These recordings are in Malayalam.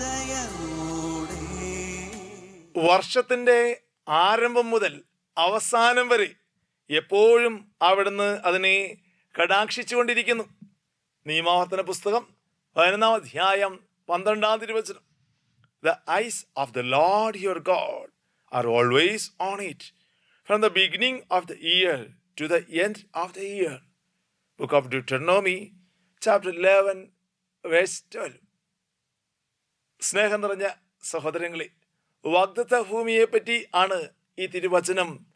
ഹൃദയമോടെ വർഷത്തിന്റെ ആരംഭം മുതൽ അവസാനം വരെ എപ്പോഴും അവിടുന്ന് അതിനെ കടാക്ഷിച്ചുകൊണ്ടിരിക്കുന്നു. നിയമാവർത്തന പുസ്തകം പതിനൊന്നാം അധ്യായം പന്ത്രണ്ടാം തിരുവചനം. The eyes of the lord your god are always on it from the beginning of the year to the end of the year book of Deuteronomy chapter eleven verse twelve സ്നേഹം നിറഞ്ഞ സഹോദരങ്ങളെ വാഗ്ദത്ത ഭൂമിയെ പറ്റി ആണ് ഈ തിരുവചനം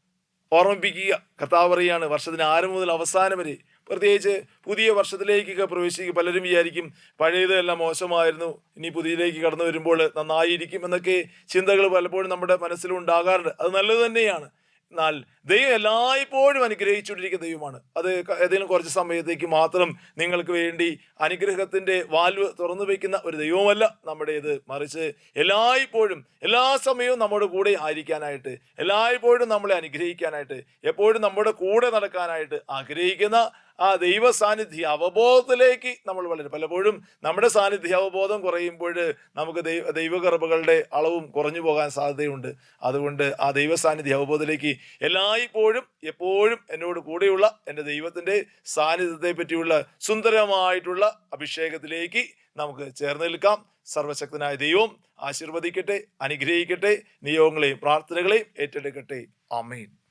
ഓർമ്മിപ്പിക്കുക. കർത്താവ് പറയാണ് വർഷത്തിന് ആറ് മുതൽ അവസാനം വരെ പ്രത്യേകിച്ച് പുതിയ വർഷത്തിലേക്കൊക്കെ പ്രവേശിക്കുക. പലരും വിചാരിക്കും പഴയതെല്ലാം മോശമായിരുന്നു. ഇനി പുതിയതിലേക്ക് കടന്നു വരുമ്പോൾ നന്നായിരിക്കും എന്നൊക്കെ ചിന്തകൾ പലപ്പോഴും നമ്മുടെ മനസ്സിലുണ്ടാകാറുണ്ട്. അത് നല്ലത് തന്നെയാണ്. എന്നാൽ ദൈവം എല്ലായ്പ്പോഴും അനുഗ്രഹിച്ചുകൊണ്ടിരിക്കുന്ന ദൈവമാണ്. അത് ഏതെങ്കിലും കുറച്ച് സമയത്തേക്ക് മാത്രം നിങ്ങൾക്ക് വേണ്ടി അനുഗ്രഹത്തിന്റെ വാൽവ് തുറന്നു വയ്ക്കുന്ന ഒരു ദൈവമല്ല നമ്മുടേത്. മറിച്ച് എല്ലായ്പ്പോഴും എല്ലാ സമയവും നമ്മുടെ കൂടെ ആയിരിക്കാനായിട്ട് എല്ലായ്പ്പോഴും നമ്മളെ അനുഗ്രഹിക്കാനായിട്ട് എപ്പോഴും നമ്മുടെ കൂടെ നടക്കാനായിട്ട് ആഗ്രഹിക്കുന്ന ആ ദൈവ സാന്നിധ്യ അവബോധത്തിലേക്ക് നമ്മൾ വളരെ. പലപ്പോഴും നമ്മുടെ സാന്നിധ്യ അവബോധം കുറയുമ്പോൾ നമുക്ക് ദൈവ ദൈവകർമ്മകളുടെ അളവും കുറഞ്ഞു പോകാൻ സാധ്യതയുണ്ട്. അതുകൊണ്ട് ആ ദൈവ സാന്നിധ്യ അവബോധത്തിലേക്ക് എല്ലായ്പ്പോഴും എപ്പോഴും എന്നോട് കൂടെയുള്ള എന്റെ ദൈവത്തിന്റെ സാന്നിധ്യത്തെ പറ്റിയുള്ള സുന്ദരമായിട്ടുള്ള അഭിഷേകത്തിലേക്ക് നമുക്ക് ചേർന്ന് നിൽക്കാം. സർവശക്തനായ ദൈവം ആശീർവദിക്കട്ടെ അനുഗ്രഹിക്കട്ടെ നിയോഗങ്ങളെയും പ്രാർത്ഥനകളെയും ഏറ്റെടുക്കട്ടെ. ആമേൻ.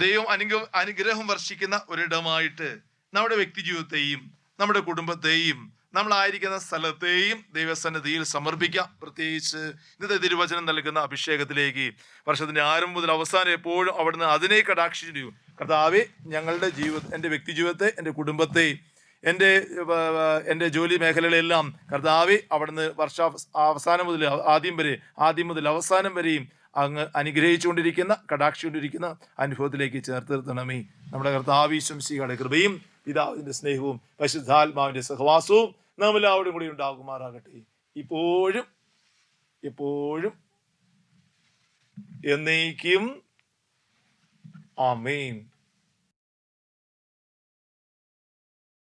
ദൈവം അനുഗ അനുഗ്രഹം വർഷിക്കുന്ന ഒരിടമായിട്ട് നമ്മുടെ വ്യക്തി ജീവിതത്തെയും നമ്മുടെ കുടുംബത്തെയും നമ്മളായിരിക്കുന്ന സ്ഥലത്തെയും ദൈവസന്നിധിയിൽ സമർപ്പിക്കാം. പ്രത്യേകിച്ച് ഇന്നത്തെ തിരുവചനം നൽകുന്ന അഭിഷേകത്തിലേക്ക്. വർഷത്തിന്റെ ആരംഭം മുതൽ അവസാനം എപ്പോഴും അവിടുന്ന് അതിനെ കടാക്ഷിച്ചു കർത്താവെ ഞങ്ങളുടെ ജീവിത എന്റെ വ്യക്തി ജീവിതത്തെ എന്റെ കുടുംബത്തെ എന്റെ എന്റെ ജോലി മേഖലകളെല്ലാം കർത്താവെ അവിടുന്ന് വർഷ അവസാനം മുതൽ ആദ്യം വരെ ആദ്യം മുതൽ അവസാനം വരെയും അങ്ങ് അനുഗ്രഹിച്ചുകൊണ്ടിരിക്കുന്ന കടാക്ഷിക്കൊണ്ടിരിക്കുന്ന അനുഭവത്തിലേക്ക് ചേർത്ത് നിർത്തണമേ നമ്മുടെ കർത്താവീശംസിയുടെ കൃപയും പിതാവിന്റെ സ്നേഹവും പശുദ്ധാത്മാവിന്റെ സഹവാസവും നാം എല്ലാവരും കൂടി ഉണ്ടാകുമാറാകട്ടെ. ഇപ്പോഴും എപ്പോഴും എന്നേക്കും. ആമേൻ.